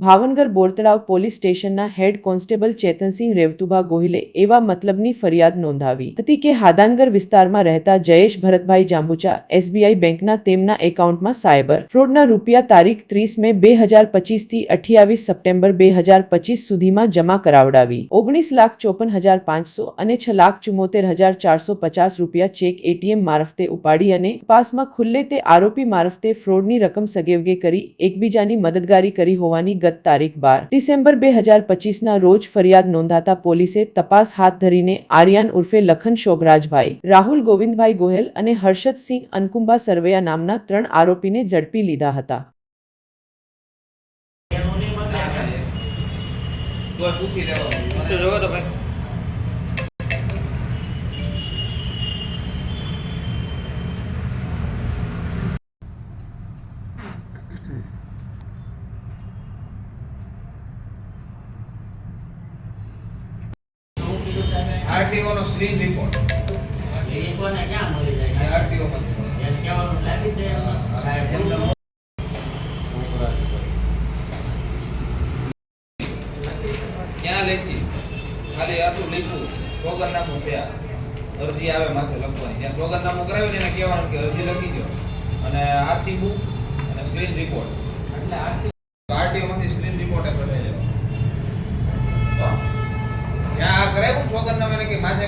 Bhavnagar Bortalav police સ્ટેશનના head constable Chetansinh રેવતુભા ગોહિલે એવા મતલબની ફરિયાદ નોંધાવી હતી કે હાદાનગર વિસ્તારમાં રહેતા જયેશ ભરતભાઈ જાંબુચા એસબીઆઈ બેંકના તેમના એકાઉન્ટમાં સાયબર ફ્રોડના રૂપિયા તારીખ ત્રીસ મે બે હજાર પચીસથી અઠ્યાવીસ સપ્ટેમ્બર બે હજાર પચીસ સુધીમાં જમા કરાવડાવી. ઓગણીસ લાખ ચોપન હજાર પાંચસો અને છ લાખ ચુમ્મોતેર હજાર ચારસો પચાસ રૂપિયા ચેક એટીએમ મારફતે ઉપાડી અને પાસમાં ખુલ્લે તે આરોપી મારફતે ફ્રોડની રકમ સગેવગે કરી એકબીજાની મદદગારી કરી હોવાની ગત તારીખ બાર. ડિસેમ્બર બે હજાર પચીસના રોજ ફરિયાદ નોંધાતા પોલીસે તપાસ હાથ ધરીને આર્યન ઉર્ફે લખન શોભરાજભાઈ રાહુલ ગોવિંદભાઈ ગોહેલ અને હર્ષદસિંહ અનકુંભા સરવૈયા નામના ત્રણ આરોપીને ઝડપી લીધા હતા. પૂછી લેવાનું આરટીઓ નો સ્ક્રીન રિપોર્ટ આરટીઓ ક્યાં લખી? ખાલી આટલું લીધું સોગરનામું છે આ. અરજી આવે માથે લખવાની. ત્યાં સોગરનામું કરાવ્યું એને કહેવાનું કે અરજી લખી દો અને આરસી બુક અને સ્ક્રીન રિપોર્ટ એટલે આરસી કરાવ્યું છોકર ને કે માથે